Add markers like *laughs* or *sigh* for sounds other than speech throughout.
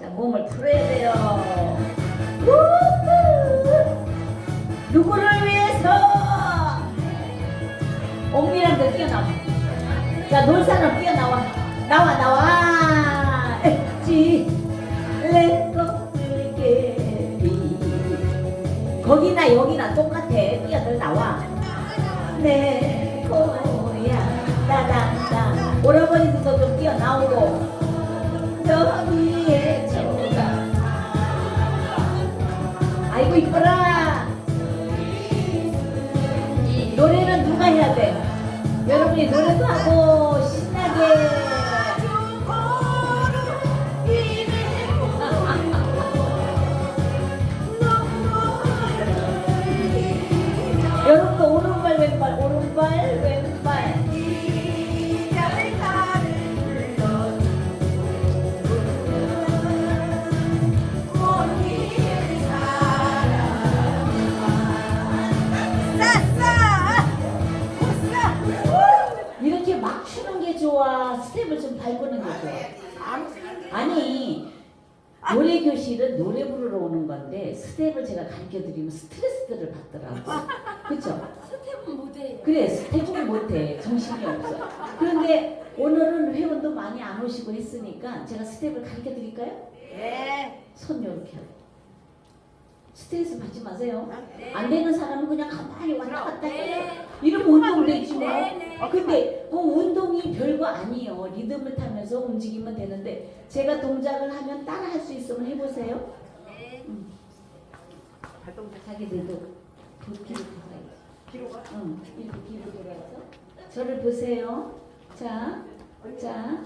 자, 몸을 풀어야 돼요. 우후! 누구를 위해서? 옥미랑도 뛰어나와. 자, 놀 사람 뛰어나와. 나와, 나와. 엣지, 레거들게리. 거기나 여기나 똑같아. 뛰어들 나와. 따단다. 오라버니들도 좀 뛰어나오고. 저위 이뻐라 노래는 누가 해야 돼? 여러분이 노래도 하고 신나게 막 추는 게 좋아 스텝을 좀 밟는 게 좋아 아니 노래 교실은 노래 부르러 오는 건데 스텝을 제가 가르쳐 드리면 스트레스를 받더라고 그쵸? 스텝은 못해요. 그래 스텝을 못해 정신이 없어 그런데 오늘은 회원도 많이 안 오시고 했으니까 제가 스텝을 가르쳐 드릴까요? 네. 손 이렇게 하고 스트레스 받지 마세요 네. 안 되는 사람은 그냥 가만히 왔다 갔다 해요 네. 이러면 운동 되지 뭐 네, 네. 아, 근데 그 운동이 별거 아니에요 리듬을 타면서 움직이면 되는데 제가 동작을 하면 따라 할 수 있으면 해보세요 네. 자기들도 그 뒤로 돌아야지 응, 이렇게 뒤로 돌아서 저를 보세요. 자, 자,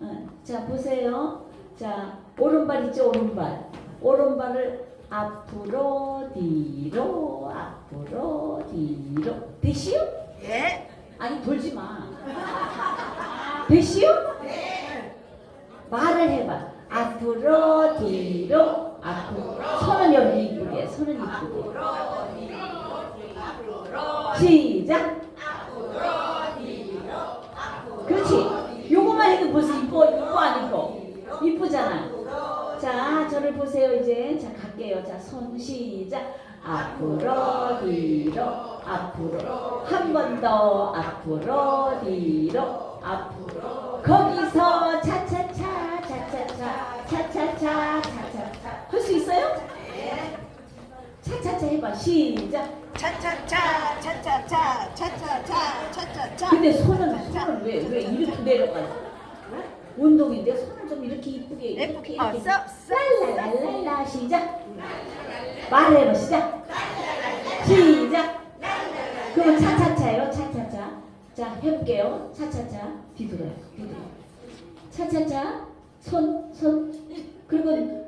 응, 자 보세요. 자 오른발 있죠 오른발. 오른발을 앞으로 뒤로 앞으로 뒤로 되시오? 예. 아니 돌지 마. 되시오? 말을 해봐. 앞으로 뒤로 앞으로 손은 여기 이쁘게 손은 이쁘게. 시작. 그렇지. 요거만 해도 벌써 이뻐, 이뻐 안 이뻐? 이쁘잖아. 자, 저를 보세요 이제. 자, 갈게요. 자, 손 시작. 앞으로 뒤로 앞으로 한 번 더 앞으로 뒤로 앞으로. 거기서 차차차 차차차 차차차 차차차. 할 수 있어요? 차차차 해봐. 시작. 차차차 차차차 차차차 차차차. 근데 손은 손은 왜왜 이렇게 내려가요? 운동인데 손을 좀 이렇게 이쁘게 이렇게 어, 이렇게. 써, 써. 랄랄랄라. 시작. 말해봐. 시작. 시작 그러면 차차차예요 차차차 자 해볼게요 차차차 뒤돌아요 뒤돌아 차차차 손 손 그리고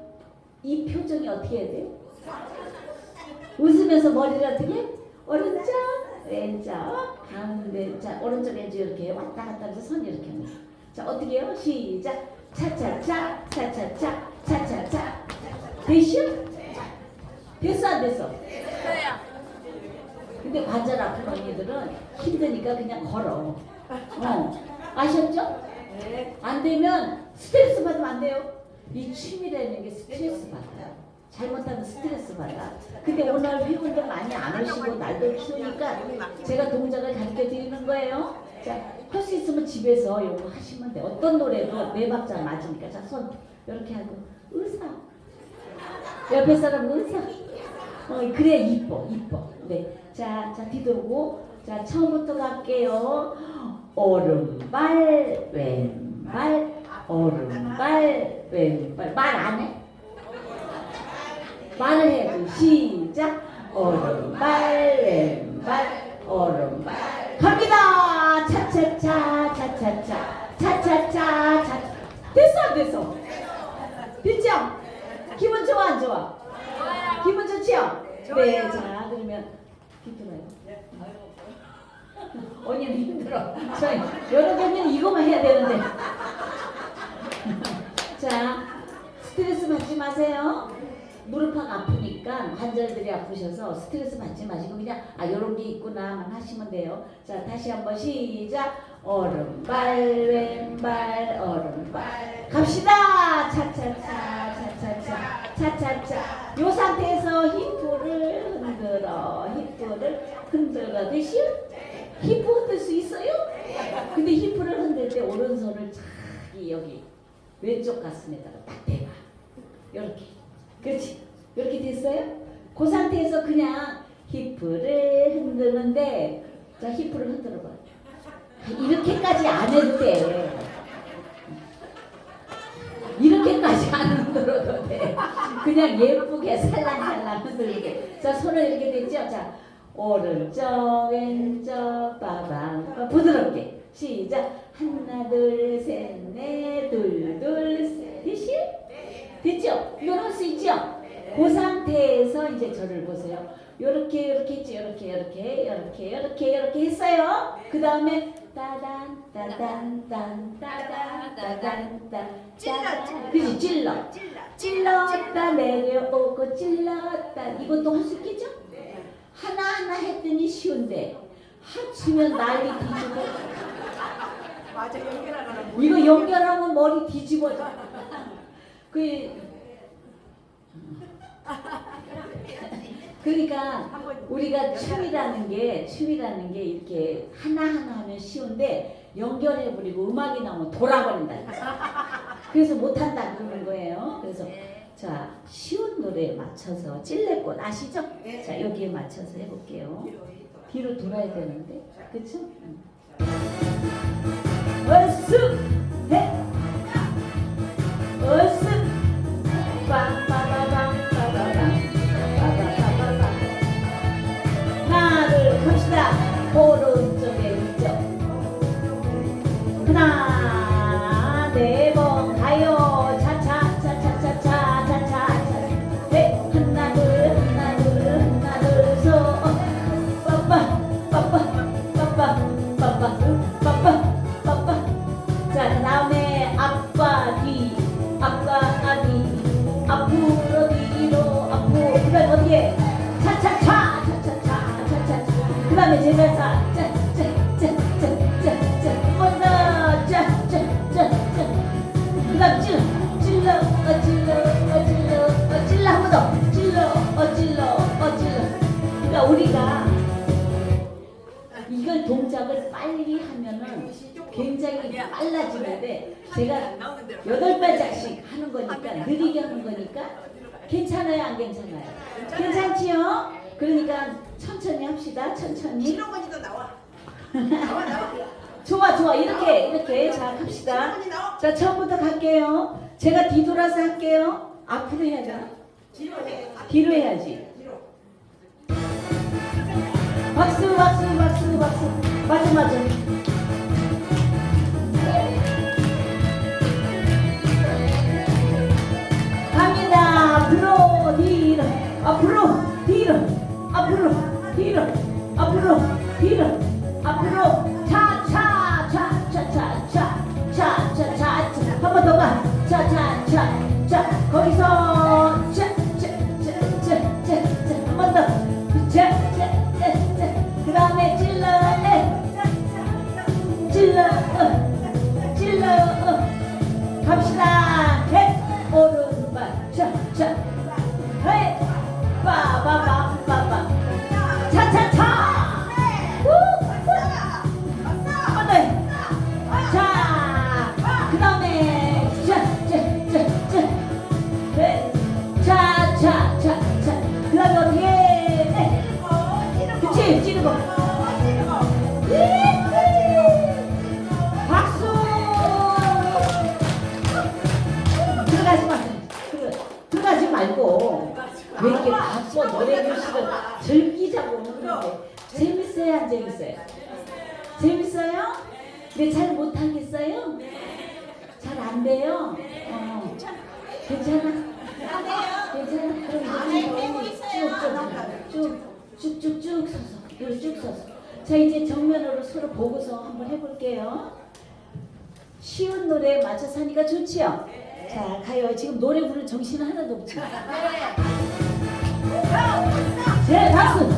이 표정이 어떻게 해야 돼요? 웃으면서 머리를 어떻게? 오른쪽, 왼쪽, 가운데, 자 오른쪽, 왼쪽 이렇게 왔다 갔다 해서 손 이렇게 합니다. 자 어떻게 해요? 시작. 차차차, 차차차, 차차차. 되시오? 됐어 안 됐어? 근데 관절 아픈 언니들은 힘드니까 그냥 걸어. 어. 아셨죠? 네. 안 되면 스트레스 받으면 안 돼요. 이 춤이라는 게 스트레스 받아요. 잘못하면 스트레스 받아. 근데 오늘 회원들 많이 안 오시고 날도 추우니까 제가 동작을 가르쳐 드리는 거예요. 자, 할 수 있으면 집에서 요거 하시면 돼. 어떤 노래도 네 박자 맞으니까. 자, 손 이렇게 하고 의사. 옆에 사람 의사. 어, 그래 이뻐, 이뻐. 네. 자, 자 뒤돌고. 자, 처음부터 갈게요. 오른발, 왼발, 오른발, 왼발. 말 안 해? 말을 해야지. 시작. 오른발, 왼발, 오른발. 갑니다. 차차차, 차차차, 차차차, 차. 됐어, 안 됐어? 됐죠? 기분 좋아, 안 좋아? 기분 좋지요? 네, 자, 그러면 힘들어요. 언니는 힘들어. 저희 여러 언니는 이거만 해야 되는데. 자, 스트레스 받지 마세요. 무릎팍 아프니까 관절들이 아프셔서 스트레스 받지 마시고 그냥 아 이런 게 있구나만 하시면 돼요. 자 다시 한번 시작. 오른발 왼발 오른발 갑시다. 차차차 차차차 차차차차 요 상태에서 힙을 흔들어 힙을 흔들어 대신 힙 흔들 수 있어요? 근데 힙을 흔들 때 오른손을 자기 여기 왼쪽 가슴에다가 딱 대봐 이렇게 그렇지 이렇게 됐어요? 그 상태에서 그냥 힙을 흔드는데 자 힙을 흔들어 봐 이렇게까지 안 해도 돼 이렇게까지 안 흔들어도 돼. 그냥 예쁘게 살랑살랑 흔들게. 자, 손을 이렇게 됐죠? 자, 오른쪽, 왼쪽, 빠방, 빠 부드럽게. 시작. 하나, 둘, 셋, 넷, 둘, 둘, 셋, 넷, 됐죠? 이건 할수 있죠? 그 상태에서 이제 저를 보세요. 요렇게, 요렇게 했죠? 요렇게, 요렇게, 요렇게, 요렇게, 요렇게 했어요. 그 다음에 따단, 따단, 딴, 따단, 따단, 딴. 찔러. 그지 찔러. 찔렀다 내려오고 찔렀다 이것도 할 수 있겠죠? 네. 하나하나 했더니 쉬운데 합치면 난리 뒤집어 맞아 연결하라는 이거 연결하면 머리 뒤집어져 그 그러니까 우리가 춤이라는 게 춤이라는 게 이렇게 하나하나 하면 쉬운데 연결해 버리고 음악이 나오면 돌아버린다. 그래서 못 한다 그러는 거예요. 그래서 자 쉬운 노래에 맞춰서 찔레꽃 아시죠? 자 여기에 맞춰서 해 볼게요. 뒤로 돌아야 되는데? 응. 얼쑤 굉장히 빨라지는데 제가 여덟 발짝씩 하는 거니까 느리게 하는 거니까 괜찮아요 안 괜찮아요? 괜찮지요? 그러니까 천천히 합시다 천천히. 신호건이도 나와. 나와 나와. *laughs* 좋아 좋아. 이렇게 이렇게 자 나와. 자 처음부터 갈게요. 제가 뒤돌아서 할게요. 앞으로 해야 되나? 뒤로 해. 해야지. 박수 박수 박수 박수. 맞아 맞아 앞으로 뒤로 앞으로 뒤로 앞으로 뒤로 앞으로 여기 쭉 서서 자 이제 정면으로 서로 보고서 한번 해볼게요. 쉬운 노래에 맞춰서 하니까 좋지요? 자 가요. 지금 노래 부를 정신은 하나도 없죠? 네 박수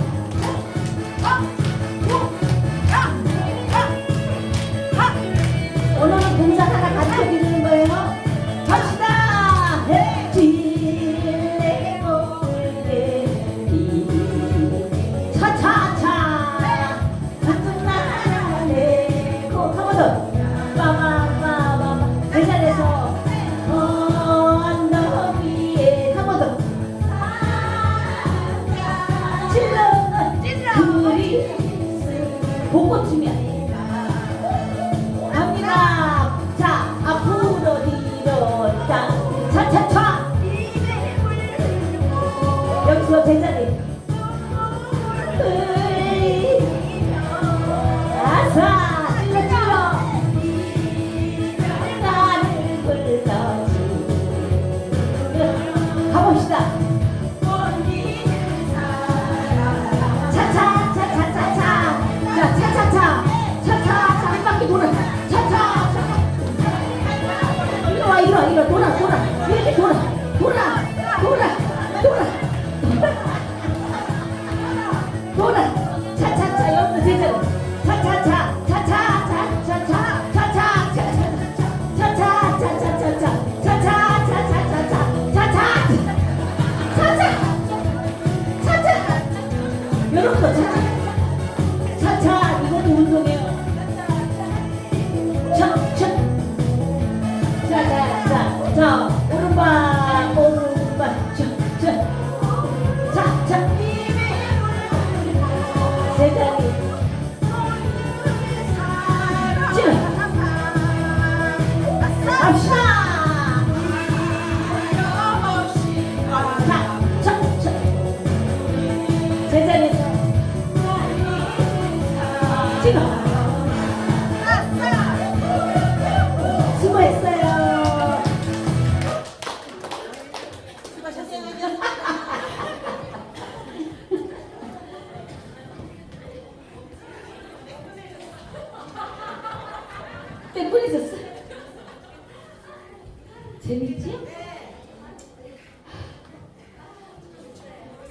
보고 치면 갑니다. 자 앞으로 뒤로 자 차차차. 여기서 제자리. 아닙니다.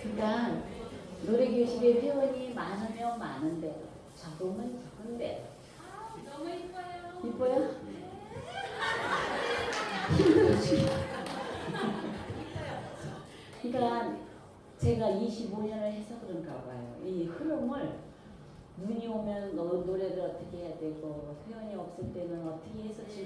그러니까 노래교실에 회원이 많으면 많은데 적으면 적은데. 너무 이뻐요? 이뻐요? 그러니까 제가 25년을 해서 그런가 봐요. 이 흐름을 눈이 오면 너 노래를 어떻게 해야 되고 회원이 없을 때는 어떻게 해서 즐겁